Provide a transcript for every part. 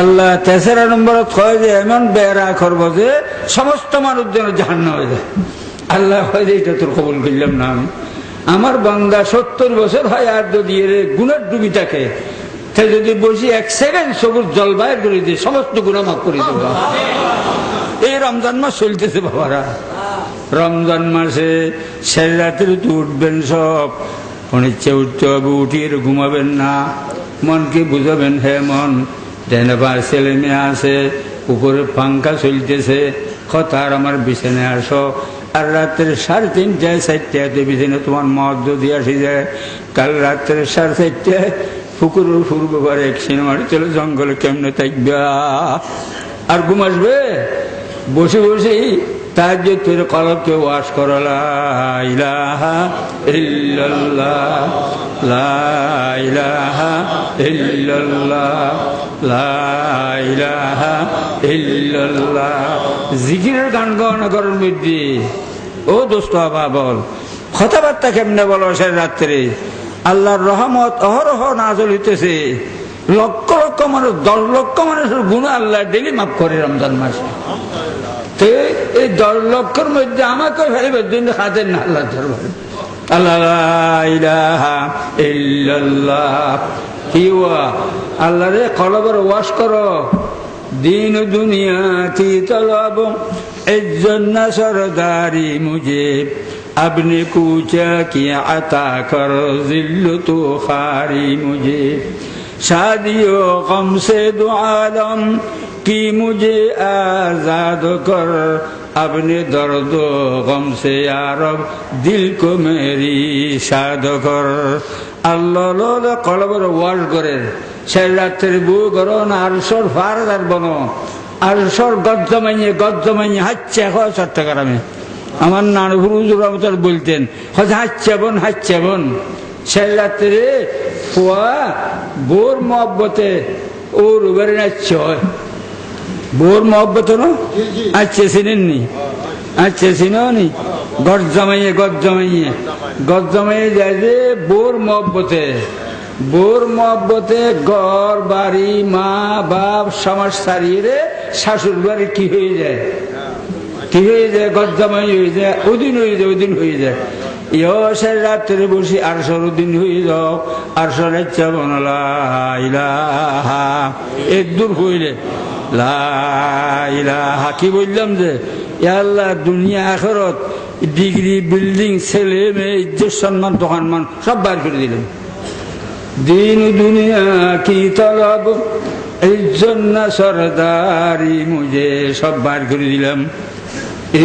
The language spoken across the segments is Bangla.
আল্লাহ তেসরা নম্বরত কয় যে, এমন বেড়া করব যে, সমস্ত মানুষ যেন জাহান্ন হয়ে যায়। আল্লাহ হয় যে, এটা তোর কবুল করলাম না আমি। আমার বান্দা সত্তর বছর হয় আর যদি এর গুণের ডুবি থাকে যদি বসি এক সেকেন্ড সবুজ জল বাইর করে দিয়ে সমস্ত গুণা মাফ করে দেবো। এই রমজান মাস চলতেছে বাবারা। রমজান মাসে শেষ রাত্রে তো উঠবেন সব। অনিচ্ছে উঠতে হবে, উঠিয়ে ঘুমাবেন না। মনকে বুঝাবেন, হে মন ডেনেবার ছেলে মেয়ে আছে, উপরে পাঙ্খা চলতেছে, কথার আমার বিছানে আসো। আর রাত্রে সাড়ে তিনটায়, চারটায় বিছানে তোমার মদ যদি আসি যায় কাল রাত্রে সাড়ে চারটায় পুকুরের পূর্ব পারে, এক সিনেমার চলে জঙ্গলে কেমনে থাকবে? আর ঘুম আসবে? বসে বসেই যে তোর কলকে ওয়াশ ইল্লাল্লাহ, লা গান করার মধ্যে ও দোস্ত বল কথাবার্তা কেমনে বলো সে রাত্রে? আল্লাহর রহমত অহরহ নাজল হইতেছে। লক্ষ লক্ষ মানুষ, দশ লক্ষ মানুষের গুণ আল্লাহ ডেলি মাফ করে রমজান মাসে। এই দশ লক্ষর মধ্যে আমাকে ফেলবে দিন হাতে না, আল্লাহ ধরবেন আল্লাহ রে কলবর ওয়াশ দিন দুনিয়া কি সরদারি মুজে আপনি কুচা কি আতা করি জিল্লু মুজে शादियों गम से दो आलम की मुझे आजाद कर अपने दर्द गम से यारब दिल को मेरी शाद कर আল্লাহ কলবর ওয়াশ করে সেই রাত্রের বউ করন আরশোর ফারদার বনো আরশোর গজ্জ মাইয়ে গজ্জ মাইয়ে হাচ্ছে হয় চট্টগ্রামে আমার নানভুরুজুর রহমতাল বলতেন হয়তো হাচ্ছে বোন হাচ্ছে বোন সেই রাত্রে ফুয়া বোর মহব্বতে ও রুবারে নাচছে হয়। বোর মহব্বত না? আচ্ছা চিনেননি আচ্ছা চিনি গজ জমাইয়ে গজ জমাইয়ে। গজ জমাইয়ে যায় যে বোর মহব্বতে। বোর মহব্বতে ঘর বাড়ি মা বাপ সমাজ সারিয়ে রে শাশুর বাড়ি কি হয়ে যায়? কি হয়ে যায়? গজ্জামাই হয়ে যায় ওদিন হয়ে যায় ওদিন হয়ে যায়। ইয়সের রাত্রে বসি আরশোর দিন হয়ে যাও আরশোর ইচ্ছা বনলা এক দূর হইলে লাইলাহা কি বললাম যে আল্লাহ, দুনিয়া, আখরত, ডিগ্রি, বিল্ডিং, ছেলে মেয়ে, ইজ্জত, সম্মান, দোকান, মান, সব বার করে দিলাম দিন, দুনিয়া, কি তলব? ইজ্জত না সরদারি? মুজে সব বার করে দিলাম।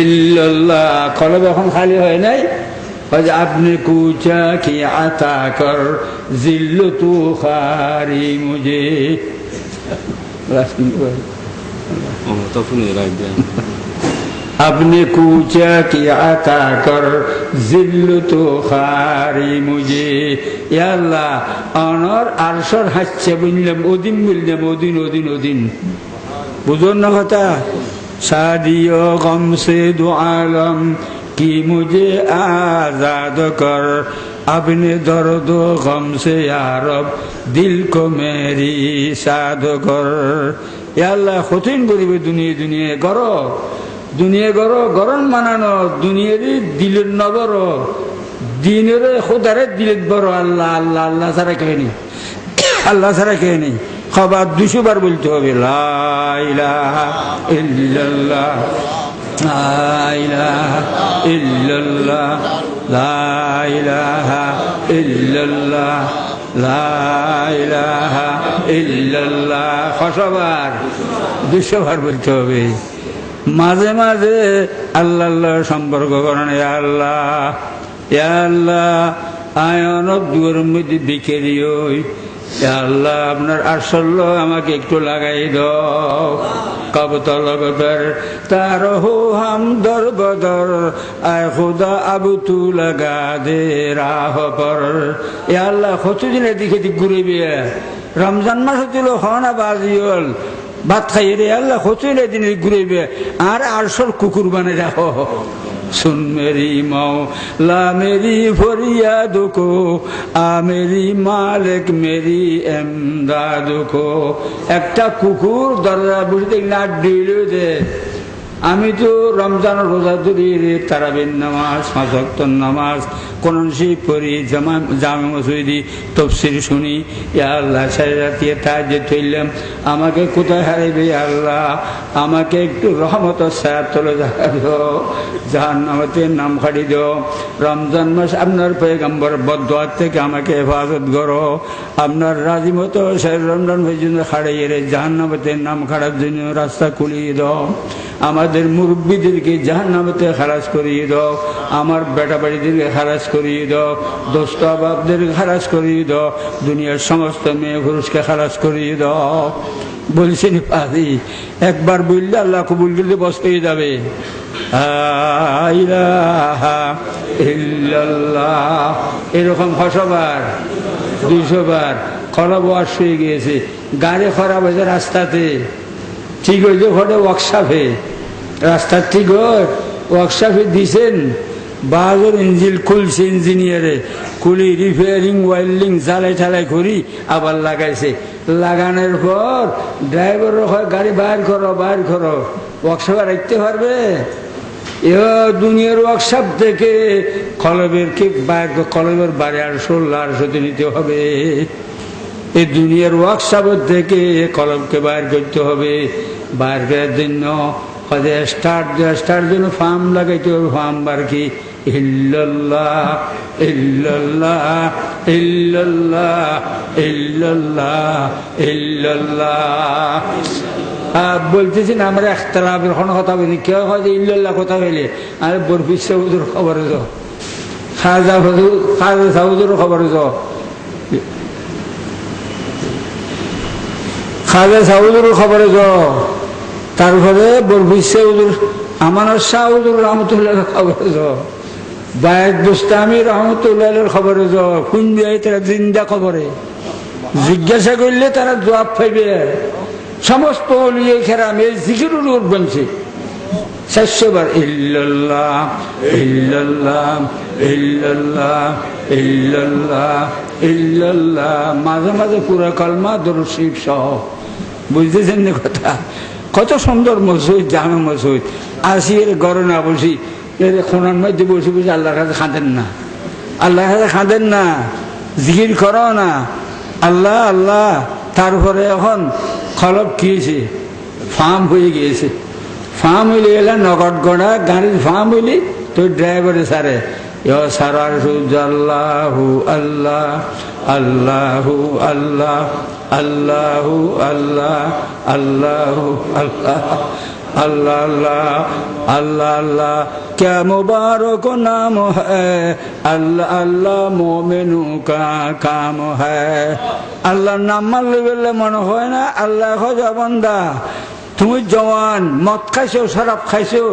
ইল্লাল্লাহ, কলব এখন খালি হয় নাই। قد ابن کوچا کی عطا کر ذل تو خاری مجھے اپنے کوچا کی عطا کر ذل تو خاری مجھے یا اللہ অনর আরশর হাসছে বুঝলাম ওদিন বুঝলাম ওদিন ওদিন ওদিন বুঝুন না কথা সাদিও গমসে দু আলম की मुझे आजाद कर अपने दर्द गम से यारब दिल को मेरी साध कर আল্লাহ কঠিন করিবে দুনিয়া দুনিয়া গর দুনিয়া গর গরম মানানো দুনিয়ারই দিলের নগর দিনের খোদারে দিলের বড় আল্লাহ আল্লাহ আল্লাহ ছাড়া কে নেই আল্লাহ ছাড়া কে নেই খবর দুশো বার বলতে হবে লাইলাহা ইল্লাল্লাহ লাইলাহা ইল্লাল্লাহ লাইলাহা ইল্লাল্লাহ লাইলাহা ইল্লাল্লাহ কতবার দুশো বার বলতে হবে মাঝে মাঝে আল্লাহ আল্লাহ সম্পর্ক করেন আল্লাহ আল্লাহ আয়নক দুয়ার মধ্যে বিকেরি আল্লাহ, আপনার আসল আমাকে একটু লাগাই দাও। তার হো হাম দর বদর, আয় খুদা আবু তু লাগা দে রাহ পর। এ আল্লাহ, কতদিন এদিকে দিক ঘুরে বিয়ে রমজান মাস হচ্ছিল হনা বাজিল ভাত খাইয়ে রে আল্লাহ, কতদিন এদিন ঘুরে বিয়ে আর আরশোর কুকুর বানে রাখো। सुन मेरी मौला मेरी फरियाद को आ मेरी मालिक मेरी এমদাদ কো একটা কুকুর দরজা বুঝতে লাট দিল দে আমি তো রমজান রোজা ধরি তারাবিন নামাজ ওয়াক্ত নামাজ কোন শিব পড়ি, জামা জামে মসুদি তফসির শুনি আল্লাহ, সারি রাতি তাহাজে থইলাম আমাকে কোথায় হারাইবে আল্লাহ? আমাকে একটু রহমত সায়াত তোলে দেখা দিও জাহান নামতে নাম খাড়ি দিও। রমজান মাস আপনার পেগম্বর বদোয়ার থেকে আমাকে হেফাজত করো। আপনার রাজি মতো সেই রমজান পর্যন্ত খাড়াইয়ে রে জাহান নামতে নাম খাড়ার জন্য রাস্তা খুলিয়ে দাও। আমাদের মুরব্বীদেরকে জাহান নামতে খারাজ করিয়ে দাও, আমার বেটা বাড়িদেরকে খারাজ করিয়ে দাও দোস্ত খারাজ করিয়ে দাও, দুনিয়ার সমস্ত মেয়ে পুরুষকে খারাজ করিয়ে দাও। বলছেন পাদি একবার বললে আল্লাহ কবুল করতে বসতে যাবে। এরকম হসবার দুইশো বার খরাব ওয়াশ হয়ে গিয়েছে। গাড়ি খারাপ হয়েছে রাস্তাতে। ঠিক হয়েছে ঘরে ওয়ার্কশপে। রাস্তা ঠিক ওয়ার্কশপে দিছেন। বাহাদুর ইঞ্জিল খুলছে ইঞ্জিনিয়ারে খুলি রিপেয়ারিং ওয়েল্ডিং জ্বালাই ঠালাই করি, আবার লাগাইছে। লাগানোর পর ড্রাইভার হয় গাড়ি বাইর করো বাইর করো। ওয়ার্কশপে রাখতে পারবে? এ দুনিয়ার ওয়ার্কশপ থেকে কলবের কি বাইর কলবের বাড়ি আটশো আটশো নিতে হবে। এই দুনিয়ার ওয়ার্কশপের থেকে কলমকে বাইর করতে হবে। বাইর করার জন্য হয়তো স্টার্ট স্টার্ট জন্য ফার্ম লাগাইতে হবে ফার্ম বার কি? ইল্লাল্লাহ ইল্লাল্লাহ আমরা একতলাফের কোনো কথা বলি, কেউ হয়তো ইল্লাল্লাহ কথা বলে। আর বরফির সাহুদুর খবর তো খাজা খাজা খবর খাজা সাউদুর খবরে গ তারপরে বরফি সাউদুর আমানত, সাউদুর রহমতুল্লাহ খবরে গ বায়ের দুস্তামি রহমতুল্লাহ খবরে দিয়ে তারা জিন্দা খবরে। জিজ্ঞাসা করলে তারা জবাব পাইবে। সমস্ত লিয়ে খেরাম এই জিকিরুর বলছে। শেষবার ইল্লাল্লাহ মাঝে মাঝে পুরো কলমা দরশিব সহ। বুঝতেছেন কথা? কত সুন্দর মসজিদ, জামে মসজিদ। আসি এর গড়ে না বসি এর খোনার মধ্যে বসে বসে আল্লাহর কাছে খাঁদেন না। আল্লাহর কাছে খাঁদেন না, জিকির করো না। আল্লাহ আল্লাহ তারপরে এখন খলব কিয়েছে ফার্ম হয়ে গিয়েছে। ফার্ম হইলে এলা নগদ গড়া, গাড়ির ফার্ম হইলে তো ড্রাইভারে সারে। মুবারক নাম হল্লা আল্লাহ মোমেনু কাম হল্লাহ নাম মারলে বললে মনে হয় না আল্লাহ যাবন্দা তুমি জওয়ান মদ খাইছো শরাব খাইছো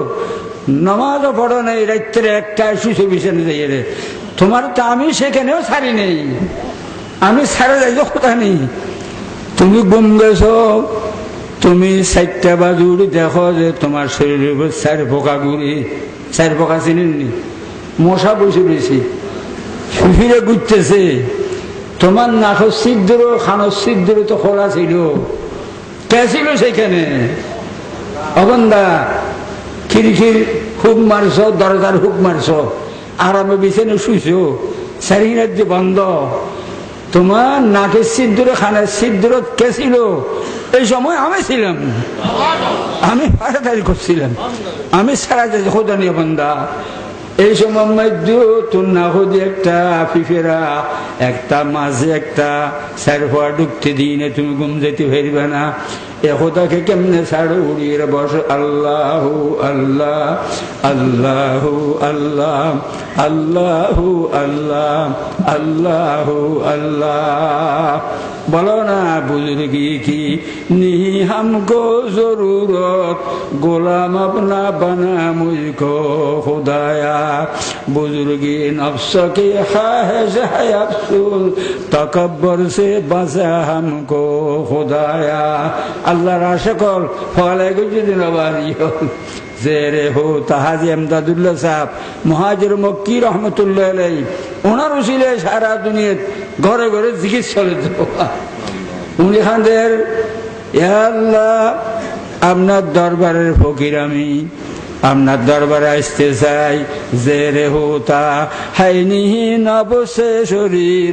নমাজও পড়ো নেই রাত্রে একটা শুষে বিছানে যাই রে তোমার তো আমি সেখানেও ছাড়ি নেই। আমি ছাড়া যাই কোথা নেই। তুমি গুম গেছো, তুমি চারটা বাজুর দেখো যে তোমার শরীরের উপর চার পোকা ঘুরি চার পোকা চিনেননি মশা বসে বেশি সুফিরে ঘুরতেছে। তোমার নাকর সিদ্ধ খানোর সিদ্ধ তো খোলা ছিল। কে ছিল সেখানে? অবন্দা খিড়কির হুক মারছ, দরজার হুক মারছ। আরামে বিছানে শুইছো চারিনার যে বন্ধ। তোমার নাকের সিদ্ধুরে খানের সিদ্ধুর কে ছিল? এই সময় আমি ছিলাম। আমি পাড়াদারি করছিলাম। আমি সারা নিয়ে বন্ধা এই সময় তুন্না হদি একটা ফিফেরা একটা মাঝে একটা স্যার হওয়া ঢুকতে দিই না, তুমি ঘুম যেতে ফেরবে না। এখোদাকে কেমনে ছাড়ো উড়িয়ে বস? আল্লাহ আল্লাহ আল্লাহ আল্লাহ আল্লাহ আল্লাহ আল্লাহ আল্লাহ। বলো না বুজুর্গি কি? নিহাম হামকো জরুরত, গোলাম আপনা বানা মুজকো খুদায়া। बुजुर्गी नफ्स की ख्वाहिश है अफसूल तकबर से बचा हमको खुदाया আল্লাহর আশকল ফলে যদি নবারি জেরে হো তাহাজি এমদাদুল্লাহ সাহেব মহাজির মক্কি রহমতুল্লাহ আলাই ওনার উচিলে সারা দুনিয়া ঘরে ঘরে জিজ্ঞেস চলে উনি খানদের আল্লাহ আপনার দরবারের ফকির আমি আপনার দরবারে আসতে চাই। যে রে হোতা হাইনিহীন অবশে শরীর,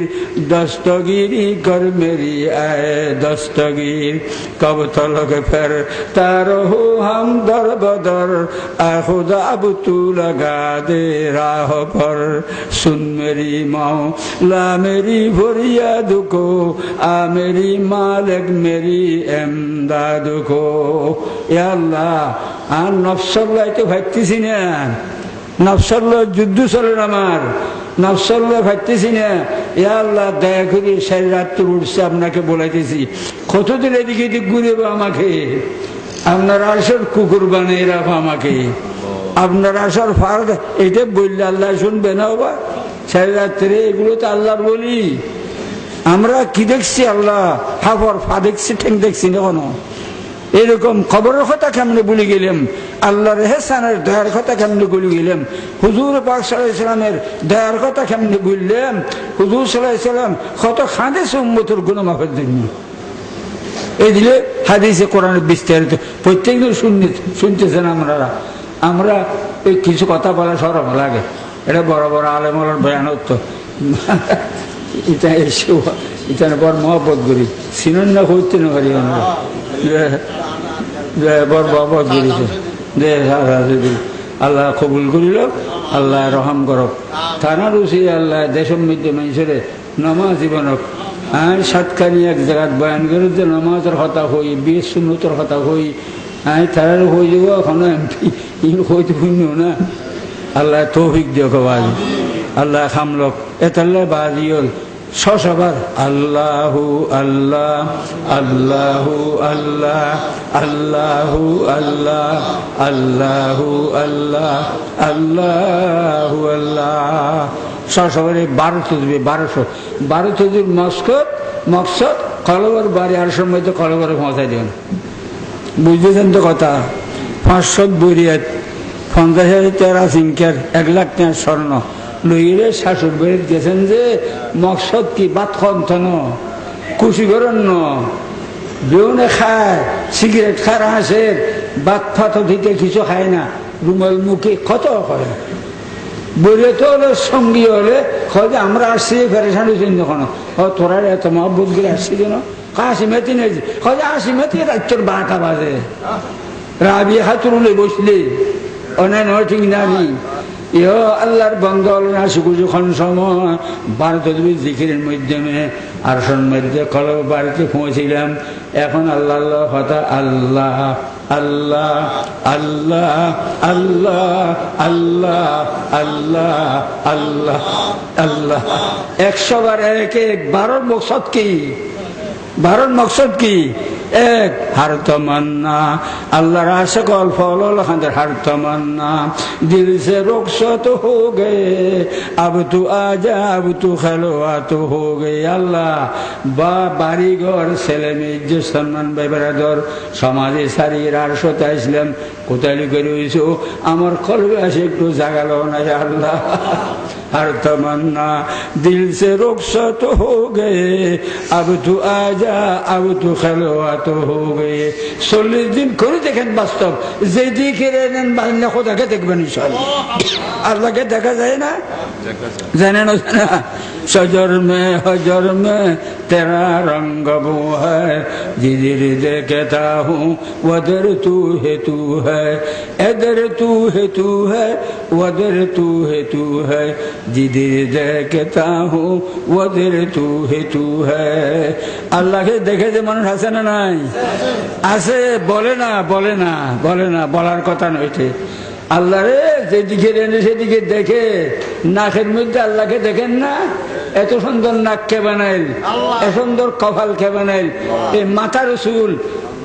দস্তগিরি কর্মেরি আয় দস্তগির। কব তলক ফের তার হো হাম দর বদর আবু তু লগা দে রাহ পর। সুন মেরি মাও লা মেরি ভরিয়া দুখো, আ মেরি মালিক, মেরি এম দা দুখো আল্লাহ, আর নফসল্লাই তো ভাবতেছি না। নফসল্লা যুদ্ধ চলে আমার। নফসল্লা ভাবতেছি না। এ আল্লাহ, দয়া করে সারি রাত্র উঠছে আপনাকে বলাইতেছি। কতদিন এদিকে এদিক ঘুরেবো আমাকে? আপনার আসর কুকুর বানিয়ে রাখো আমাকে। আপনার আসার ফার এটা বললে আল্লাহ শুনবে না বাবা? সারি রাত্রে এগুলো তো আল্লাহর বলি। আমরা কি দেখছি আল্লাহ? হাফর ফা দেখছি ঠেং দেখছি না কোনো? এরকম খবরের কথা কেমনে বলে গেলাম? আল্লাহর হেসানের দয়ার কথা কেমনে বলে গেলাম? হুজুর পাক সাল্লামের দয়ার কথা কেমনে বললাম হুজুর সাল্লাম কত খাঁদে উম্মতর গুণ মাফের জন্য। এই দিলে হাদিসে কোরআনের বিস্তারিত, প্রত্যেকদিন শুনতে, শুনতেছেন আমরা আমরা এই কিছু কথা বলা সরম লাগে। এটা বড় বড় আলেমলার বয়ান হতো। এটা এসে এটা বড় মহব্বত করি। সিনন না করতে না পারি বড় মহব্বত করিছে দে আল্লাহ কবুল করিল, আল্লাহ রহম করক থানার উচি আল্লাহ দেশের মধ্যে মানুষের নমা জীবনক আয় সাতখানি এক জায়গাত বয়ান করে যে, নমাজের কথা হই বিয়ে সুন্নতর কথা হই আয় তার হয়ে যাব এখন এমপি ইন হইতে শুন্য না। আল্লাহ তৌফিক দিয়ক বাজ আল্লাহ খামলক। এতাল্লাহ বাজিয়ল। সসবার আল্লাহু আল্লাহ আল্লাহু আল্লাহ আল্লাহু আল্লাহ আল্লাহু আল্লাহ আল্লাহু আল্লাহ। সসবারে বারো তদবি বারোশো। বারো তদবির মস্কত মকসদ কলবর বাড়ি আর সময় তো কলবরে পৌঁছাই দেবেন। বুঝতেছেন তো কথা? পাঁচশো বরিয়াত পঞ্চাশ হাজার তেরা সিংকের এক লাখ টাকার স্বর্ণ। লইরে শাশুর বেড়ে গেছেন যে, মকসদ কি? বাত খন্তন খুশি করেন ন বেউনে খায়, সিগারেট খায় হাসে বাত ফাত দিতে কিছু খায় না। রুমাল মুখে কত করে। বলে তো হলো সঙ্গী হলে হয় যে, আমরা আসছি, ফেরেশান হয়েছেন যখন। ও, তোরা এত মহব্বত করে আসছি যেন কাশি মেতি নেই হয় যে আসি মেতি রাত্রের বারোটা বাজে। রাবি হাতুরুলে বসলে। অন্যান্য ঠিক নানি ইহ, আল্লাহর বন্দল না শুকু যখন সময় জিকিরের মাধ্যমে আরশন মধ্যে কলব বাড়িতে পৌঁছিলাম। এখন আল্লাহ আল্লাহ কথা আল্লাহ আল্লাহ আল্লাহ আল্লাহ আল্লাহ আল্লাহ আল্লাহ আল্লাহ। একশো বার এক এক, বারোর মকসদ কি? বারোর মকসদ কি? এক হার তমান্না, আল্লাহর আশকল ফল খানের হার তমান্না। দিল সে রোকসত হো গে আব তু আজা আব তু খেলোয়া তো হো গে আল্লাহ, বা বাড়ি ঘর ছেলে মেয়ে যে সম্মান বেবরাদর সমাজে সারিয়ে আর সতে আসলাম, কোথায় লুকে রয়েছো? আমার কলবে আসে একটু জাগালো না আল্লাহ। हर তমন্না দিল সে रुखसत हो गए। अब तू আজা अब तू खलवात हो গয়ে চল্লিশ দিন করে দেখেন বাস্তব যেদিকে নেন বাহিনা খোদাকে দেখবেন আল্লাহকে দেখা যায় না জানে না সজর মে হজর মে তেরা রঙ্গ বো হিদির দেখতা হুঁ ওদের তু হে এদৰ তু হেতু ওদের তু হেতু হে है तू है वदर तू है तू है जिधर देखता हूँ वदर तू है तू है আল্লাহকে দেখে যে মানুষ আছে না নাই আছে বলে না বলে না বলে না বলার কথা নইতে আল্লাহ রে যেদিকে রেনে সেদিকে দেখে নাকের মধ্যে আল্লাহকে দেখেন না এত সুন্দর নাক কে বানাইল এত সুন্দর কপাল কে বানাইল এই মাথার চুল